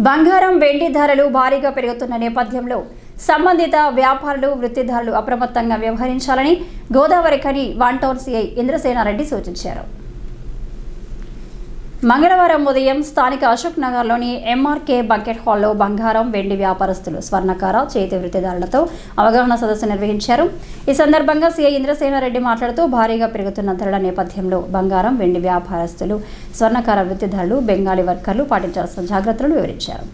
బంగారం వెండి ధరలు భారీగా పెరుగుతున్న నేపథ్యంలో సంబంధిత వ్యాపారులు వృత్తిదారులు అప్రమత్తంగా వ్యవహరించాలని Godavarikhani one town CI Indrasena Reddy సూచించారు. మంగళవారం ఉదయం స్థానిక అశోక్ నగర్లోని ఎంఆర్కే బకెట్ హాల్లో బంగారం వెండి వ్యాపారస్తులు స్వర్ణకార చేతి వృత్తిదారులతో అవగాహన సదస్సు నిర్వహించారు. ఈ సందర్భంగా సీఐ ఇంద్రసేనారెడ్డి మాట్లాడుతూ భారీగా పెరుగుతున్న ధరల నేపథ్యంలో బంగారం వెండి వ్యాపారస్తులు స్వర్ణకార వృత్తిదారులు బెంగాలీ వర్కర్లు పాటించాల్సిన జాగ్రత్తలు వివరించారు.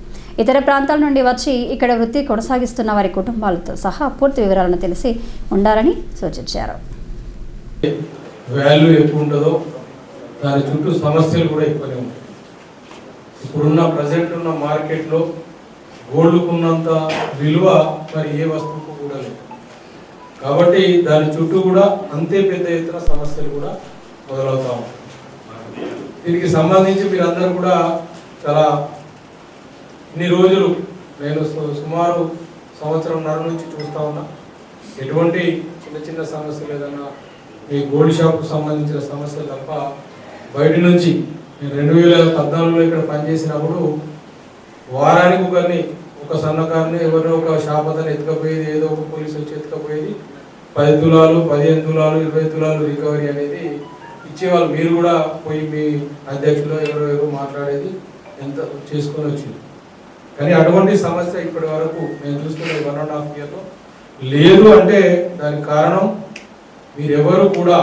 ఇతర ప్రాంతాల నుండి వచ్చి ఇక్కడ వృత్తి కొనసాగిస్తున్న వారి కుటుంబాలతో సహా పూర్తి వివరాలను తెలిసి ఉండాలని సూచించారు. వాల్యూ ఎక్కువ ఉండదో దాని చుట్టూ సమస్యలు కూడా ఎక్కువనే ఉంటాయి. ఇప్పుడున్న ప్రజెంట్ ఉన్న మార్కెట్లో గోల్డ్కున్నంత విలువ మరి ఏ వస్తువుకు కూడా లేదు. కాబట్టి దాని చుట్టూ కూడా అంతే పెద్ద ఎత్తున సమస్యలు కూడా మొదలవుతా ఉంటాయి. దీనికి సంబంధించి మీరందరూ కూడా చాలా ఇన్ని రోజులు నేను సుమారు సంవత్సరంన్నర నుంచి చూస్తా ఉన్నా. ఎటువంటి చిన్న చిన్న సమస్యలు ఏదైనా మీ గోల్డ్ షాప్కు సంబంధించిన సమస్యలు తప్ప బయట నుంచి నేను రెండు వేల పద్నాలుగులో ఇక్కడ పనిచేసినప్పుడు వారానికి ఒకరిని ఒక సన్నకారుని ఎవరినో ఒక షాప్ అతను ఎత్తుకపోయేది ఏదో ఒక పోలీసు వచ్చి ఎత్తుకపోయేది. పది తులాలు పదిహేను తులాలు ఇరవై తులాలు రికవరీ అనేది ఇచ్చేవాళ్ళు. మీరు కూడా పోయి మీ అధ్యక్షులు ఎవరో ఎవరో మాట్లాడేది ఎంత చేసుకొని వచ్చింది. కానీ అటువంటి సమస్య ఇప్పటి వరకు నేను చూసుకునే వన్ అండ్ హాఫ్ ఇయర్లో లేదు అంటే దానికి కారణం మీరెవరు కూడా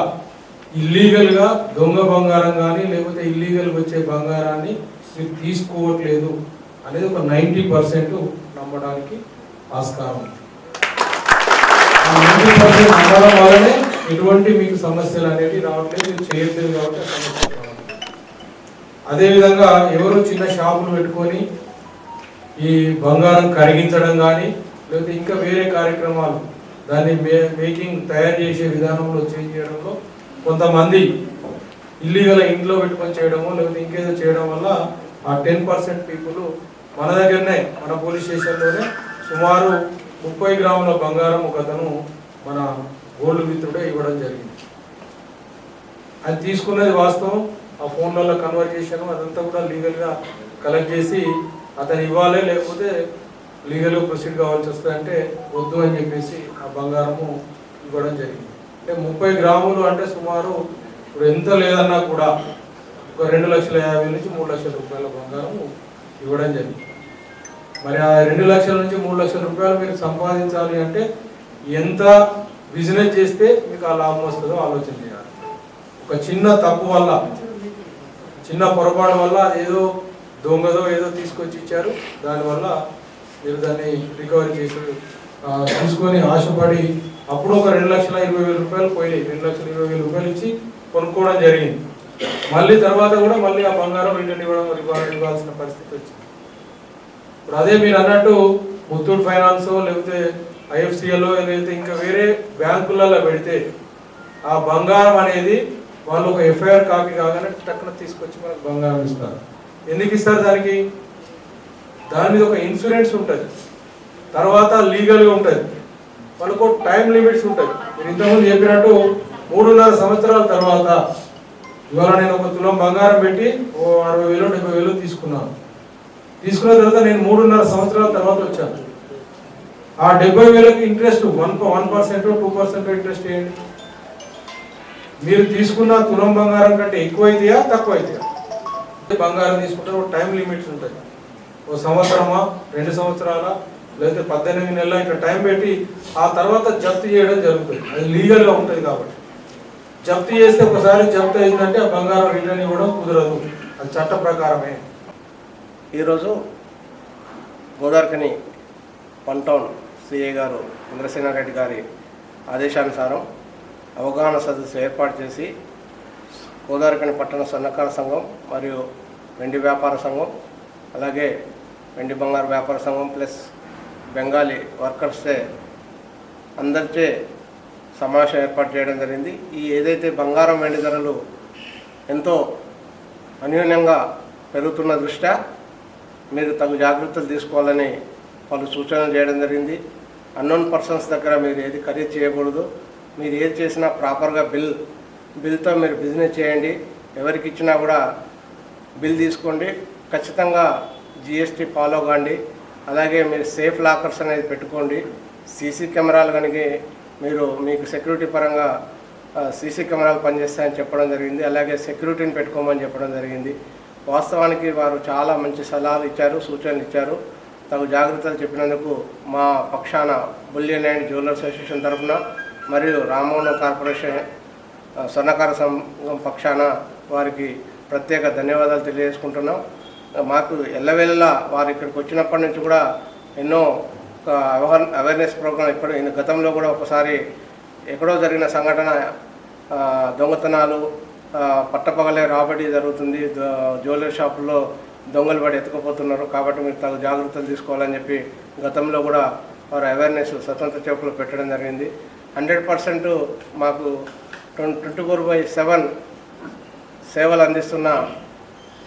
ఇల్లీగల్గా దొంగ బంగారం కానీ లేకపోతే ఇల్లీగల్ వచ్చే బంగారాన్ని మీరు తీసుకోవట్లేదు అనేది ఒక నైంటీ పర్సెంట్ నమ్మడానికి ఆస్కారం నైంటీ పర్సెంట్ నమ్మడం వల్లనే ఎటువంటి మీకు సమస్యలు అనేవి రావట్లేదు మీరు చేయట్లేదు కాబట్టి సమస్యలు రావట్లేదు. అదేవిధంగా ఎవరు చిన్న షాపులు పెట్టుకొని ఈ బంగారం కరిగించడం కానీ లేకపోతే ఇంకా వేరే కార్యక్రమాలు దాన్ని మేకింగ్ తయారు చేసే విధానంలో చేంజ్ చేయడంలో కొంతమంది ఇల్లీగల్ ఇంట్లో పెట్టుకొని చేయడము లేకపోతే ఇంకేదో చేయడం వల్ల ఆ టెన్ పర్సెంట్ పీపుల్ మన దగ్గరనే మన పోలీస్ స్టేషన్లోనే సుమారు ముప్పై గ్రాముల బంగారం ఒకతను మన గోల్డ్ మిత్రుడే ఇవ్వడం జరిగింది. అది తీసుకున్నది వాస్తవం. ఆ ఫోన్లలో కన్వర్జేషన్ అదంతా కూడా లీగల్గా కలెక్ట్ చేసి అతను ఇవ్వాలి లేకపోతే లీగల్గా ప్రొసీడ్ కావాల్సి వస్తుందంటే వద్దు అని చెప్పేసి ఆ బంగారము ఇవ్వడం జరిగింది. అంటే ముప్పై గ్రాములు అంటే సుమారు ఇప్పుడు ఎంత లేదన్నా కూడా ఒక రెండు లక్షల యాభై నుంచి మూడు లక్షల రూపాయల బంగారం ఇవ్వడం జరిగింది. మరి ఆ రెండు లక్షల నుంచి మూడు లక్షల రూపాయలు మీరు సంపాదించాలి అంటే ఎంత బిజినెస్ చేస్తే మీకు ఆ లాభం వస్తుందో ఆలోచన చేయాలి. ఒక చిన్న తప్పు వల్ల చిన్న పొరపాటు వల్ల ఏదో దొంగదో ఏదో తీసుకొచ్చి ఇచ్చారు. దానివల్ల మీరు దాన్ని రికవరీ చేసి తీసుకొని ఆశపడి అప్పుడు ఒక రెండు లక్షల ఇరవై వేల రూపాయలు పోయినాయి. రెండు లక్షల ఇరవై వేల రూపాయలు ఇచ్చి కొనుక్కోవడం జరిగింది. మళ్ళీ తర్వాత కూడా మళ్ళీ ఆ బంగారం రిటర్న్ ఇవ్వడం ఇవ్వాల్సిన పరిస్థితి వచ్చింది. ఇప్పుడు అదే మీరు అన్నట్టు ముత్తూట్ ఫైనాన్స్ లేకపోతే ఐఎఫ్సిఎల్ లేకపోతే ఇంకా వేరే బ్యాంకులలో పెడితే ఆ బంగారం అనేది వాళ్ళు ఒక ఎఫ్ఐఆర్ కాపీ కాగానే టక్కున తీసుకొచ్చి మనకు బంగారం ఇస్తారు. ఎందుకు ఇస్తారు దానికి? దాని మీద ఒక ఇన్సూరెన్స్ ఉంటుంది. తర్వాత లీగల్గా ఉంటుంది. వాళ్ళకు టైం లిమిట్స్ ఉంటాయి మీరు ఇంతకుముందు చెప్పినట్టు మూడున్నర సంవత్సరాల తర్వాత ఇవాళ నేను ఒక తులం బంగారం పెట్టి ఓ అరవై వేలు డెబ్బై వేలు తీసుకున్నాను. తీసుకున్న తర్వాత నేను మూడున్నర సంవత్సరాల తర్వాత వచ్చాను. ఆ డెబ్బై వేలకు interest one one percent two percent interest ఏంటి? మీరు తీసుకున్న తులం బంగారం కంటే ఎక్కువ అవుతాయా తక్కువ అవుతాయా బంగారం తీసుకుంటే ఒక టైం లిమిట్స్ ఉంటాయి ఓ సంవత్సరమా రెండు సంవత్సరాల? లేకపోతే పద్దెనిమిది నెలలు ఇట్లా టైం పెట్టి ఆ తర్వాత జప్తు చేయడం జరుగుతుంది. అది లీగల్గా ఉంటుంది కాబట్టి. జప్తు చేస్తే ఒకసారి జప్తు అయిందంటే ఆ బంగారం రిటర్న్ ఇవ్వడం కుదరదు. అది చట్ట ప్రకారమే. ఈరోజు గోదావరికని వన్ టౌన్ సిఏ గారు ఇంద్రసేనారెడ్డి గారి ఆదేశానుసారం అవగాహన సదస్సు ఏర్పాటు చేసి గోదావరికని పట్టణ సన్నకార సంఘం మరియు వెండి వ్యాపార సంఘం అలాగే వెండి బంగారు వ్యాపార సంఘం ప్లస్ బెంగాలీ వర్కర్సే అందరిచే సమావేశం ఏర్పాటు చేయడం జరిగింది. ఈ ఏదైతే బంగారం వెండి ధరలు ఎంతో అన్యూన్యంగా పెరుగుతున్న దృష్ట్యా మీరు తగు జాగ్రత్తలు తీసుకోవాలని పలు సూచనలు చేయడం జరిగింది. అన్నోన్ పర్సన్స్ దగ్గర మీరు ఏది ఖరీదు చేయకూడదు. మీరు ఏది చేసినా ప్రాపర్గా బిల్ బిల్తో మీరు బిజినెస్ చేయండి. ఎవరికి ఇచ్చినా కూడా బిల్ తీసుకోండి. ఖచ్చితంగా జిఎస్టీ ఫాలో కాండి. అలాగే మీరు సేఫ్ లాకర్స్ అనేది పెట్టుకోండి. సీసీ కెమెరాలు కనుక మీరు మీకు సెక్యూరిటీ పరంగా సీసీ కెమెరాలు పనిచేస్తాయని చెప్పడం జరిగింది. అలాగే సెక్యూరిటీని పెట్టుకోమని చెప్పడం జరిగింది. వాస్తవానికి వారు చాలా మంచి సలహాలు ఇచ్చారు సూచనలు ఇచ్చారు. తగు జాగ్రత్తలు చెప్పినందుకు మా పక్షాన బుల్లియన్ అండ్ జ్యువెలర్స్ అసోసియేషన్ తరఫున మరియు రామమోహన్ కార్పొరేషన్ స్వర్ణకార సంఘం పక్షాన వారికి ప్రత్యేక ధన్యవాదాలు తెలియజేసుకుంటున్నాం. మాకు ఎల్లవేళలా వారు ఇక్కడికి వచ్చినప్పటి నుంచి కూడా ఎన్నో అవగాహన అవేర్నెస్ ప్రోగ్రాం ఇప్పుడు గతంలో కూడా ఒకసారి ఎక్కడో జరిగిన సంఘటన దొంగతనాలు పట్టపగలే రాబడి జరుగుతుంది జ్యువెలరీ షాపుల్లో దొంగలు పడి ఎత్తుకుపోతున్నారు. కాబట్టి మీరు తగు జాగ్రత్తలు తీసుకోవాలని చెప్పి గతంలో కూడా వారు అవేర్నెస్ స్వతంత్ర చౌక్లో పెట్టడం జరిగింది. హండ్రెడ్ పర్సెంట్ మాకు ట్వంటీ ఫోర్ బై సెవెన్ సేవలు అందిస్తున్న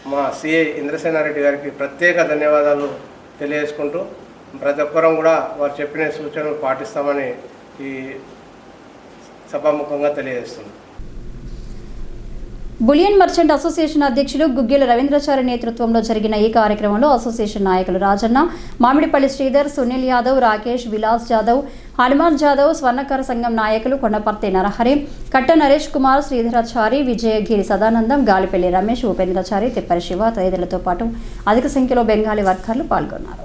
మా సిఐ ఇంద్రసేనారెడ్డి గారికి ప్రత్యేక ధన్యవాదాలు తెలియజేసుకుంటూ ప్రతి ఒక్కరం కూడా వారు చెప్పిన సూచనలు పాటిస్తామని ఈ సభాముఖంగా తెలియజేస్తుంది బులియన్ మర్చెంట్ అసోసియేషన్ అధ్యక్షులు గుగ్గిల రవీంద్రచారి నేతృత్వంలో జరిగిన ఈ కార్యక్రమంలో అసోసియేషన్ నాయకులు రాజన్న మామిడిపల్లి శ్రీధర్ సునీల్ యాదవ్ రాకేష్ విలాస్ జాదవ్ హనుమాన్ జాదవ్ స్వర్ణకార సంఘం నాయకులు కొండపర్తి నరహరి కట్ట నరేష్ కుమార్ శ్రీధరాచారి విజయగిరి సదానందం గాలిపల్లి రమేష్ ఉపేంద్రచారి తిప్పరి శివ తదితరులతో పాటు అధిక సంఖ్యలో బెంగాలీ వర్కర్లు పాల్గొన్నారు.